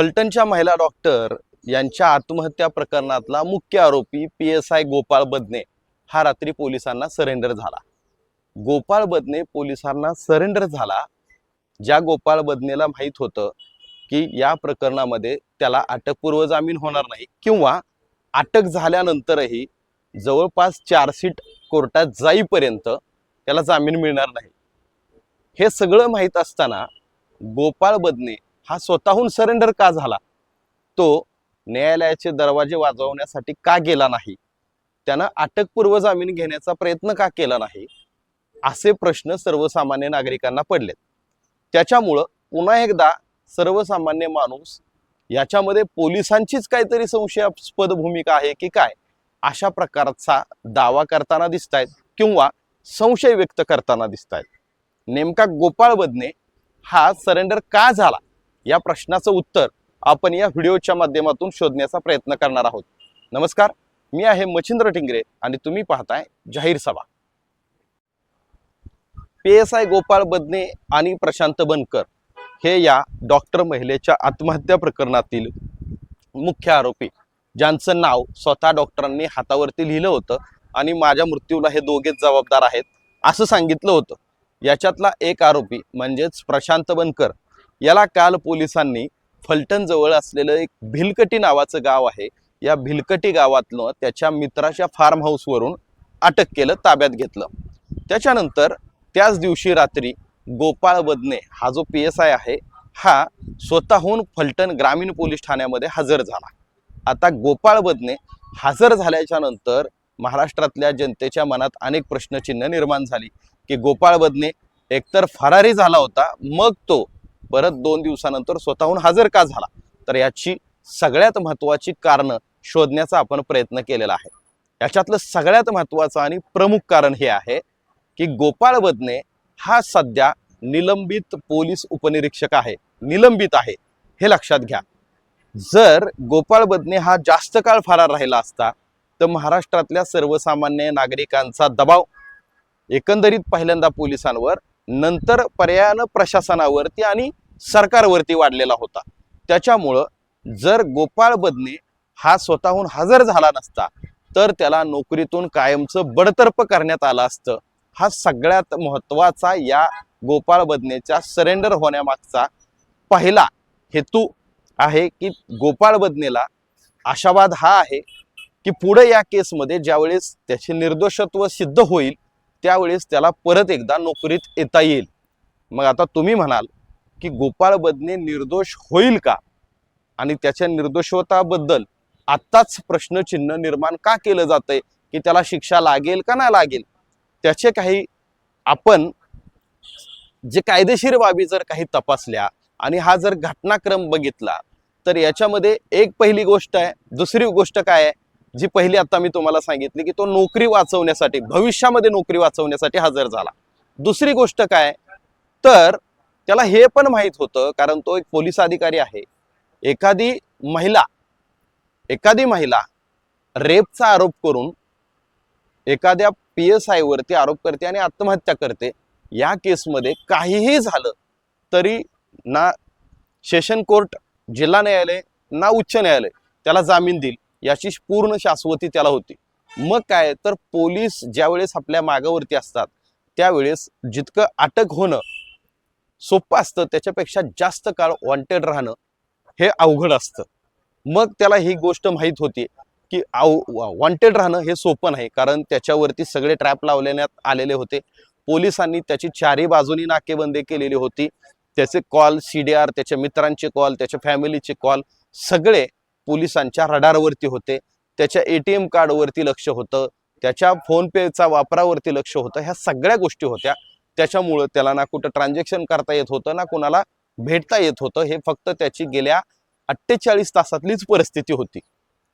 फलटणच्या महिला डॉक्टर यांच्या आत्महत्या प्रकरणातला मुख्य आरोपी P S I Gopal Badane हा रात्री पोलिसांना सरेंडर झाला. गोपाळ बदने पोलिसांना सरेंडर झाला ज्या गोपाळ बदनेला माहीत होतं की या प्रकरणामध्ये त्याला अटकपूर्व जामीन होणार नाही किंवा अटक झाल्यानंतरही जवळपास चार्जशीट कोर्टात जाईपर्यंत त्याला जामीन मिळणार नाही. हे सगळं माहीत असताना गोपाळ बदने हा स्वतःहून सरेंडर का झाला? तो न्यायालयाचे दरवाजे वाजवण्यासाठी का गेला नाही? त्यानं अटकपूर्व जामीन घेण्याचा प्रयत्न का केला नाही? असे प्रश्न सर्वसामान्य नागरिकांना पडलेत. त्याच्यामुळं पुन्हा एकदा सर्वसामान्य माणूस याच्यामध्ये पोलिसांचीच काहीतरी संशयास्पद भूमिका आहे की काय? अशा प्रकारचा दावा करताना दिसत आहेत किंवा संशय व्यक्त करताना दिसत आहेत नेमका गोपाळ बदने हा सरेंडर का झाला? या प्रश्नाचं उत्तर आपण या व्हिडिओच्या माध्यमातून शोधण्याचा प्रयत्न करणार आहोत. नमस्कार मी आहे मच्छिंद्र टिंगरे आणि तुम्ही पाहताय जाहीर सभा. P S I Gopal Badane आणि प्रशांत बनकर हे या डॉक्टर महिलेच्या आत्महत्या प्रकरणातील मुख्य आरोपी ज्यांचं नाव स्वतः डॉक्टरांनी हातावरती लिहिलं होतं आणि माझ्या मृत्यूला हे दोघेच जबाबदार आहेत असं सांगितलं होतं. याच्यातला एक आरोपी म्हणजेच प्रशांत बनकर याला काल पोलिसांनी फलटणजवळ असलेलं एक भिलकटी नावाचं गाव आहे. या भिलकटी गावातलं त्याच्या मित्राच्या फार्म हाऊसवरून अटक केलं ताब्यात घेतलं. त्याच्यानंतर त्याच दिवशी रात्री गोपाळ बदने हा जो पी एस आय आहे हा स्वतःहून फलटण ग्रामीण पोलीस ठाण्यामध्ये हजर झाला. आता गोपाळ बदने हजर झाल्याच्यानंतर महाराष्ट्रातल्या जनतेच्या मनात अनेक प्रश्नचिन्ह निर्माण झाली की गोपाळ बदने एकतर फरारी झाला होता मग तो परत दोन दिवसानंतर स्वतःहून हजर का झाला? तर याची सगळ्यात महत्वाची कारणं शोधण्याचा आपण प्रयत्न केलेला आहे. याच्यातलं सगळ्यात महत्वाचं आणि प्रमुख कारण हे आहे की गोपाळ बदने हा सध्या निलंबित पोलीस उपनिरीक्षक आहे. निलंबित आहे. हे लक्षात घ्या. जर गोपाळ बदने हा जास्त काळ फरार राहिला असता तर महाराष्ट्रातल्या सर्वसामान्य नागरिकांचा दबाव एकंदरीत पहिल्यांदा पोलिसांवर नंतर पर्यायानं प्रशासनावरती आणि सरकारवरती वाढलेला होता. त्याच्यामुळं जर गोपाळ बदने हा स्वतःहून हजर झाला नसता तर त्याला नोकरीतून कायमचं बडतर्फ करण्यात आलं असतं. हा सगळ्यात महत्त्वाचा या गोपाळ बदनेच्या सरेंडर होण्यामागचा पहिला हेतू आहे की गोपाळ बदनेला आशावाद हा आहे की पुढे या केसमध्ये ज्यावेळेस त्याचे निर्दोषत्व सिद्ध होईल त्यावेळेस त्याला परत एकदा नोकरीत येता येईल. मग आता तुम्ही म्हणाल की गोपाळ बदने निर्दोष होईल का? आणि त्याच्या निर्दोषताबद्दल आत्ताच प्रश्नचिन्ह निर्माण का केलं जातंय? की त्याला शिक्षा लागेल का नाही लागेल? त्याचे काही आपण जे कायदेशीर बाबी जर काही तपासल्या आणि हा जर घटनाक्रम बघितला तर याच्यामध्ये एक पहिली गोष्ट आहे. दुसरी गोष्ट काय आहे? जी पहिली आता मी तुम्हाला सांगितली की तो नोकरी वाचवण्यासाठी भविष्यामध्ये नोकरी वाचवण्यासाठी हजर झाला. दुसरी गोष्ट काय? तर त्याला हे पण माहीत होतं कारण तो एक पोलीस अधिकारी आहे. एखादी महिला एखादी महिला रेपचा आरोप करून एखाद्या पी एस आयवरती आरोप करते आणि आत्महत्या करते या केसमध्ये काहीही झालं तरी ना सेशन कोर्ट जिल्हा न्यायालय ना उच्च न्यायालय त्याला जामीन देईल याची पूर्ण शाश्वती त्याला होती. मग काय? तर पोलीस ज्यावेळेस आपल्या मागावरती असतात त्यावेळेस जितकं अटक होणं सोपं असतं त्याच्यापेक्षा जास्त काळ वॉन्टेड राहणं हे अवघड असतं. मग त्याला ही गोष्ट माहीत होती की आव वॉन्टेड राहणं हे सोपं नाही कारण त्याच्यावरती सगळे ट्रॅप लावण्यात आलेले होते. पोलिसांनी त्याची चारही बाजूनी नाकेबंदी केलेली होती. त्याचे कॉल सी डी आर त्याच्या मित्रांचे कॉल त्याच्या फॅमिलीचे कॉल सगळे पोलिसांच्या रडारवरती होते. त्याच्या ए टी एम कार्डवरती लक्ष होतं. त्याच्या फोनपेचा वापरावरती लक्ष होतं. ह्या सगळ्या गोष्टी होत्या. त्याच्यामुळं त्याला ना कुठं ट्रान्झॅक्शन करता येत होतं ना कुणाला भेटता येत होतं हे फक्त त्याची गेल्या अठ्ठेचाळीस तासातलीच परिस्थिती होती.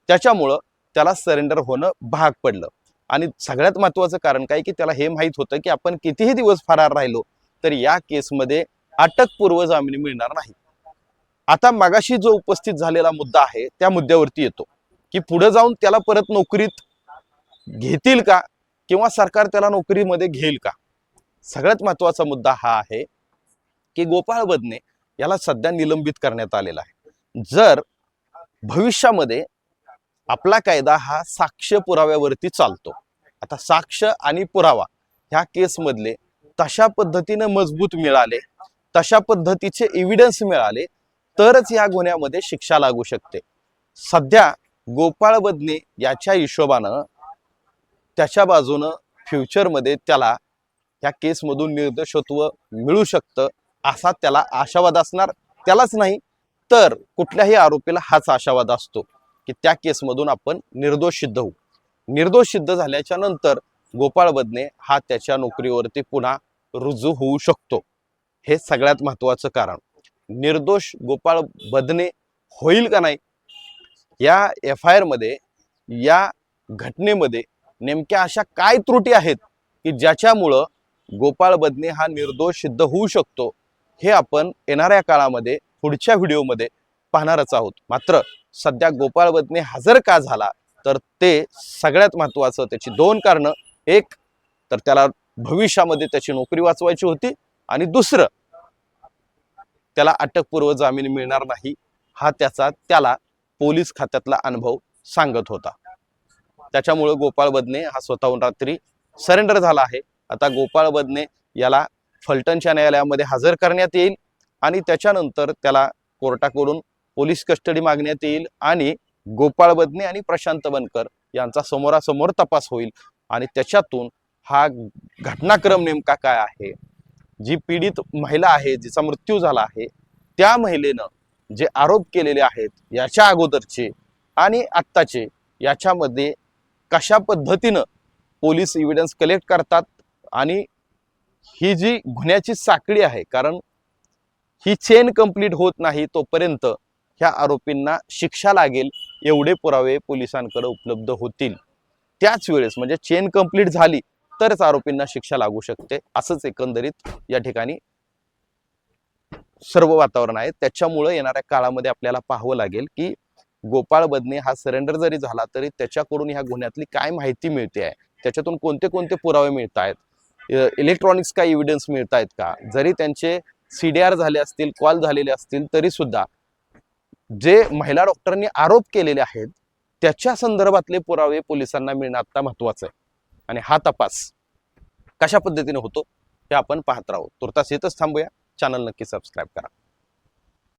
त्याच्यामुळं त्याला सरेंडर होणं भाग पडलं. आणि सगळ्यात महत्त्वाचं कारण काय की त्याला हे माहीत होतं की आपण कितीही दिवस फरार राहिलो तर या केसमध्ये अटकपूर्व जामीन मिळणार नाही. आता मागाशी जो उपस्थित झालेला मुद्दा आहे त्या मुद्द्यावरती येतो. की पुढे जाऊन त्याला परत नोकरीत घेतील का? किंवा सरकार त्याला नोकरीमध्ये घेईल का? सगळ्यात महत्त्वाचा मुद्दा हा आहे की गोपाळ बदने याला सध्या निलंबित करण्यात आलेला आहे. जर भविष्यामध्ये आपला कायदा हा साक्ष पुराव्यावरती चालतो आता साक्ष आणि पुरावा ह्या केसमधले तशा पद्धतीनं मजबूत मिळाले तशा पद्धतीचे एव्हिडन्स मिळाले तरच या गुन्ह्यामध्ये शिक्षा लागू शकते. सध्या गोपाळ बदने याच्या हिशोबानं त्याच्या बाजूनं फ्युचरमध्ये त्याला या केसमधून निर्दोषत्व मिळू शकतं असा त्याला आशावाद असणार त्यालाच नाही तर कुठल्याही आरोपीला हाच आशावाद असतो की त्या केसमधून आपण निर्दोष सिद्ध होऊ. निर्दोष सिद्ध झाल्याच्यानंतर गोपाळ बदने हा त्याच्या नोकरीवरती पुन्हा रुजू होऊ शकतो. हे सगळ्यात महत्वाचं कारण. निर्दोष गोपाळ बदने होईल का नाही? या एफ आयमध्ये या घटनेमध्ये नेमक्या अशा काय त्रुटी आहेत की ज्याच्यामुळं गोपाळ बदने हा निर्दोष सिद्ध होऊ शकतो हे आपण येणाऱ्या काळामध्ये पुढच्या व्हिडिओमध्ये पाहणारच आहोत. मात्र सध्या गोपाळ बदने हजर का झाला तर ते सगळ्यात महत्वाचं त्याची दोन कारणं. एक तर त्याला भविष्यामध्ये त्याची नोकरी वाचवायची होती आणि दुसरं त्याला अटकपूर्व जामीन मिळणार नाही हा त्याचा त्याला पोलीस खात्यातला अनुभव सांगत होता. त्याच्यामुळे गोपाळ बदने हा स्वतःहून रात्री सरेंडर झाला आहे. आता गोपाळ बदने याला फलटणच्या न्यायालयामध्ये हजर करण्यात येईल आणि त्याच्यानंतर त्याला कोर्टाकडून पोलीस कस्टडी मागण्यात येईल आणि गोपाळ बदने आणि प्रशांत बनकर यांचा समोरासमोर तपास होईल. आणि त्याच्यातून हा घटनाक्रम नेमका काय आहे? जी पीडित महिला आहे जिचा मृत्यू झाला आहे त्या महिलेनं जे आरोप केलेले आहेत याच्या अगोदरचे आणि आत्ताचे याच्यामध्ये कशा पद्धतीनं पोलीस इव्हिडन्स कलेक्ट करतात? आणि ही जी गुन्ह्याची साखळी आहे कारण ही चेन कंप्लीट होत नाही तोपर्यंत ह्या आरोपींना शिक्षा लागेल एवढे पुरावे पोलिसांकडे उपलब्ध होतील. त्याच वेळेस म्हणजे चेन कंप्लीट झाली तरच आरोपींना शिक्षा लागू शकते असंच एकंदरीत या ठिकाणी सर्व वातावरण आहे. त्याच्यामुळे येणाऱ्या काळामध्ये आपल्याला पाहावं लागेल की गोपाळ बदने हा सरेंडर जरी झाला तरी त्याच्याकडून ह्या गुन्ह्यातली काय माहिती मिळते आहे? त्याच्यातून कोणते कोणते पुरावे मिळत आहेत इलेक्ट्रॉनिक्स काय इव्हिडन्स मिळत आहेत का? जरी त्यांचे सी डी आर झाले असतील कॉल झालेले असतील तरी सुद्धा जे महिला डॉक्टरांनी आरोप केलेले आहेत त्याच्या संदर्भातले पुरावे पोलिसांना मिळणं आता महत्वाचं आहे. आणि हा तपास कशा पद्धतीने होतो हे आपण पाहत राहू. तुर्तास येतच थांबूया. चॅनल नक्की सबस्क्राईब करा.